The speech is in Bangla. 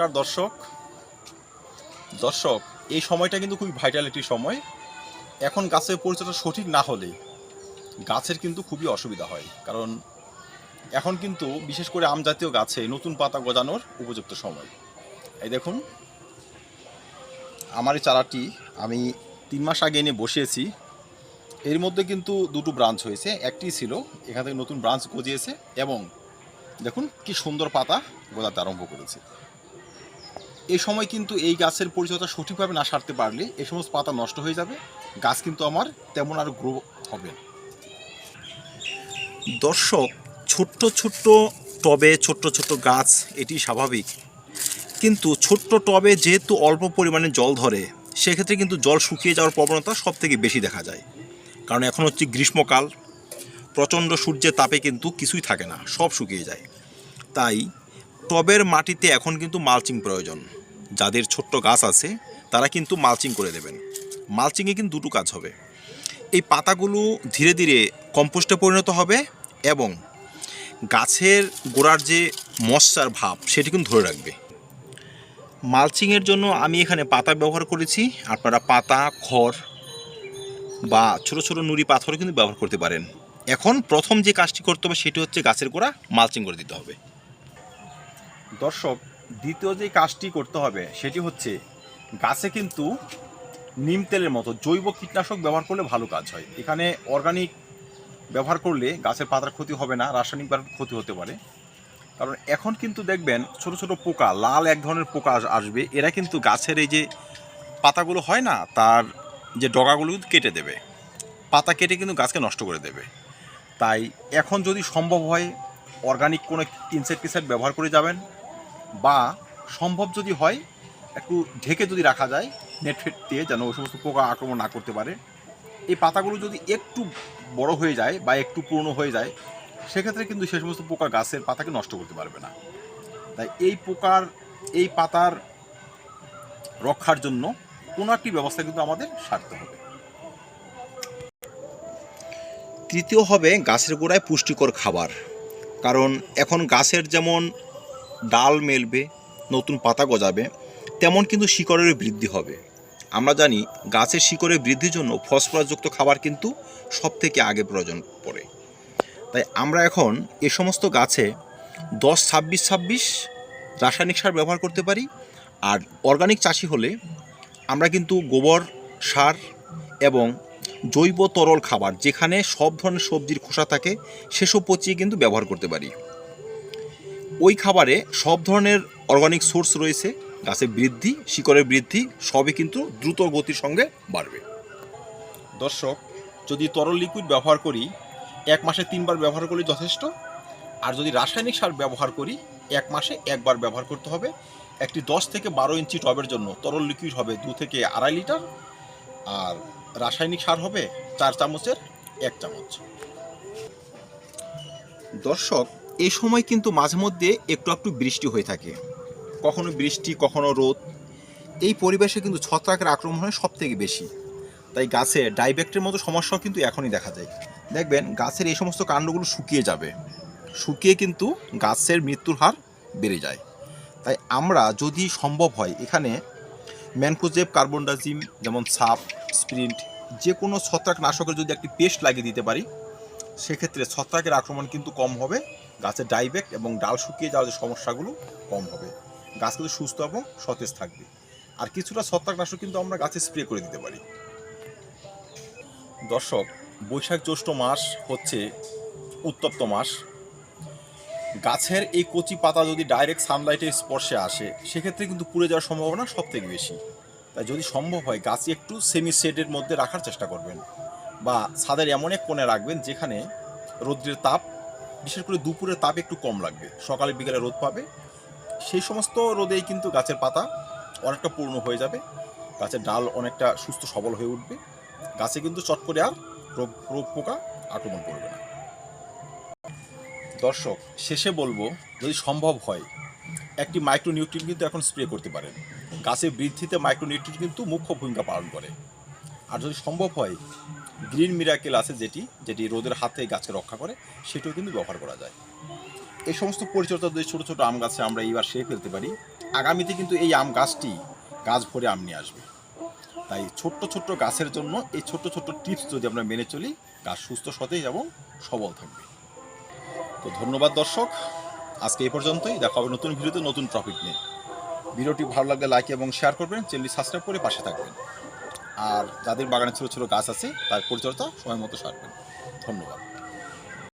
নমস্কার দর্শক। দর্শক, এই সময়টা কিন্তু খুবই ভাইটালিটির সময়। এখন গাছের পরিচর্যা সঠিক না হলে গাছের কিন্তু খুবই অসুবিধা হয়। কারণ এখন কিন্তু বিশেষ করে আম জাতীয় গাছে নতুন পাতা গজানোর উপযুক্ত সময়। এই দেখুন, আমার এই চারাটি আমি তিন মাস আগে এনে বসিয়েছি। এর মধ্যে কিন্তু দুটো ব্রাঞ্চ হয়েছে। একটি ছিল এখান থেকে নতুন ব্রাঞ্চ গজিয়েছে এবং দেখুন কি সুন্দর পাতা গজাতে আরম্ভ করেছে। এই সময় কিন্তু এই গাছের পরিচর্যা সঠিকভাবে না সারতে পারলে এ সমস্ত পাতা নষ্ট হয়ে যাবে। গাছ কিন্তু আমার তেমন আর গ্রো হবে দর্শক, ছোট্ট ছোট্ট টবে ছোট্ট ছোট্ট গাছ, এটি স্বাভাবিক। কিন্তু ছোট্ট টবে যেহেতু অল্প পরিমাণে জল ধরে, সেক্ষেত্রে কিন্তু জল শুকিয়ে যাওয়ার প্রবণতা সব থেকে বেশি দেখা যায়। কারণ এখন হচ্ছে গ্রীষ্মকাল, প্রচণ্ড সূর্যের তাপে কিন্তু কিছুই থাকে না, সব শুকিয়ে যায়। তাই টবের মাটিতে এখন কিন্তু মালচিং প্রয়োজন। যাদের ছোট্ট গাছ আছে, তারা কিন্তু মালচিং করে দেবেন। মালচিংয়ে কিন্তু দুটো কাজ হবে। এই পাতাগুলো ধীরে ধীরে কম্পোস্টে পরিণত হবে এবং গাছের গোড়ার যে মশার ভাব, সেটি কিন্তু ধরে রাখবে। মালচিংয়ের জন্য আমি এখানে পাতা ব্যবহার করেছি। আপনারা পাতা, খড় বা ছোট ছোট নুড়ি পাথর কিন্তু ব্যবহার করতে পারেন। এখন প্রথম যে কাজটি করতে হবে, সেটি হচ্ছে গাছের গোড়া মালচিং করে দিতে হবে। দর্শক দ্বিতীয় যে কাজটি করতে হবে সেটি হচ্ছে গাছে কিন্তু নিম তেলের মতো জৈব কীটনাশক ব্যবহার করলে ভালো কাজ হয়। এখানে অর্গানিক ব্যবহার করলে গাছের পাতার ক্ষতি হবে না, রাসায়নিক ক্ষতি হতে পারে। কারণ এখন কিন্তু দেখবেন ছোট ছোট পোকা, লাল এক ধরনের পোকা আসবে, এরা কিন্তু গাছের এই যে পাতাগুলো হয় না, তার যে ডগাগুলো কিন্তু কেটে দেবে। পাতা কেটে কিন্তু গাছকে নষ্ট করে দেবে। তাই এখন যদি সম্ভব হয় অর্গানিক কোনো ইনসেকটিসাইড ব্যবহার করে যাবেন বা সম্ভব যদি হয়, একটু ঢেকে যদি রাখা যায়, নেট ফেট দিয়ে যেন ওই সমস্ত পোকা আক্রমণ না করতে পারে। এই পাতাগুলো যদি একটু বড় হয়ে যায় বা একটু পুরনো হয়ে যায়, সেক্ষেত্রে কিন্তু সে সমস্ত পোকা গাছের পাতাকে নষ্ট করতে পারবে না। তাই এই পোকার, এই পাতার রক্ষার জন্য কোনো একটি ব্যবস্থা কিন্তু আমাদের সারতে হবে। তৃতীয় হবে গাছের গোড়ায় পুষ্টিকর খাবার। কারণ এখন গাছের যেমন ডাল মেলবে, নতুন পাতা গজাবে, তেমন কিন্তু শিকড়ের বৃদ্ধি হবে। আমরা জানি গাছের শিকড়ের বৃদ্ধির জন্য ফসফরাসযুক্ত খাবার কিন্তু সব থেকে আগে প্রয়োজন পড়ে। তাই আমরা এখন এ সমস্ত গাছে দশ, ছাব্বিশ ছাব্বিশ রাসায়নিক সার ব্যবহার করতে পারি। আর অর্গানিক চাষি হলে আমরা কিন্তু গোবর, সার এবং জৈব তরল খাবার যেখানে সব ধরনের সবজির খোসা থাকে, সেসব পচিয়ে কিন্তু ব্যবহার করতে পারি। ওই খাবারে সব ধরনের অর্গানিক সোর্স রয়েছে, গাছের বৃদ্ধি, শিকড়ের বৃদ্ধি, সবই কিন্তু দ্রুত গতির সঙ্গে বাড়বে। দর্শক, যদি তরল লিকুইড ব্যবহার করি, এক মাসে তিনবার ব্যবহার করলে যথেষ্ট। আর যদি রাসায়নিক সার ব্যবহার করি, এক মাসে একবার ব্যবহার করতে হবে। একটি দশ থেকে বারো ইঞ্চি টবের জন্য তরল লিকুইড হবে দু থেকে আড়াই লিটার। আর রাসায়নিক সার হবে চার চামচের এক চামচ। দর্শক এই সময় কিন্তু মাঝে মধ্যে একটু একটু বৃষ্টি হয়ে থাকে। কখনো বৃষ্টি, কখনো রোদ। এই পরিবেশে কিন্তু ছত্রাকের আক্রমণ হয় সব থেকে বেশি। তাই গাছে ডাইব্যাক্টের মতো সমস্যাও কিন্তু এখনই দেখা যায়। দেখবেন গাছের এই সমস্ত কাণ্ডগুলো শুকিয়ে যাবে। শুকিয়ে কিন্তু গাছের মৃত্যুর হার বেড়ে যায়। তাই আমরা যদি সম্ভব হয় এখানে ম্যানকোজেব কার্বনডাজিম যেমন সাপ, স্প্রিন্ট যে কোনো ছত্রাকনাশকের যদি একটি পেস্ট লাগিয়ে দিতে পারি সেক্ষেত্রে ছত্রাকের আক্রমণ কিন্তু কম হবে গাছের ডাইব্যাক্ট এবং ডাল শুকিয়ে যাওয়ার যে সমস্যাগুলো কম হবে। গাছ কিন্তু সুস্থ এবং সতেজ থাকবে। আর কিছুটা ছত্রাকনাশক কিন্তু আমরা গাছে স্প্রে করে দিতে পারি। দর্শক, বৈশাখ জ্যৈষ্ঠ মাস হচ্ছে উত্তপ্ত মাস। গাছের এই কচি পাতা যদি ডাইরেক্ট সানলাইটের স্পর্শে আসে, সেক্ষেত্রে কিন্তু পুড়ে যাওয়ার সম্ভাবনা সব থেকে বেশি। তাই যদি সম্ভব হয় গাছ একটু সেমি শেডের মধ্যে রাখার চেষ্টা করবেন। বা ছাদের এমন এক কোণে রাখবেন যেখানে রৌদ্রের তাপ, বিশেষ করে দুপুরের তাপ একটু কম লাগবে। সকালে বিকালে রোদ পাবে। সেই সমস্ত রোদেই কিন্তু গাছের পাতা অনেকটা পূর্ণ হয়ে যাবে। গাছের ডাল অনেকটা সুস্থ সবল হয়ে উঠবে। গাছে কিন্তু চট করে আর রোগ রোগ পোকা আক্রমণ করবে না। দর্শক, শেষে বলব, যদি সম্ভব হয়, একটি মাইক্রোনিউট্রিন কিন্তু এখন স্প্রে করতে পারেন। গাছের বৃদ্ধিতে মাইক্রোনিউট্রিন কিন্তু মুখ্য ভূমিকা পালন করে। আর যদি সম্ভব হয় গ্রিন মিরাকেল আছে যেটি যেটি রোদের হাত গাছকে রক্ষা করে, সেটিও কিন্তু ব্যবহার করা যায়। এই সমস্ত পরিচর্যা যদি ছোটো ছোটো আম গাছে আমরা এইবার সেরে ফেলতে পারি, আগামীতে কিন্তু এই আম গাছটি গাছ ভরে আম নিয়ে আসবে। তাই ছোট্ট ছোট্ট গাছের জন্য এই ছোট্ট ছোট্ট টিপস যদি আমরা মেনে চলি, গাছ সুস্থ, সতেজ এবং সবল থাকবে। তো ধন্যবাদ দর্শক, আজকে এই পর্যন্তই। দেখা হবে নতুন ভিডিওতে নতুন টপিক নিয়ে। ভিডিওটি ভালো লাগলে লাইক এবং শেয়ার করবেন চ্যানেলটি সাবস্ক্রাইব করে পাশে থাকবেন। আর যাদের বাগানে ছোটো ছোটো গাছ আছে তার পরিচর্যা সময় মতো সারবেন। ধন্যবাদ।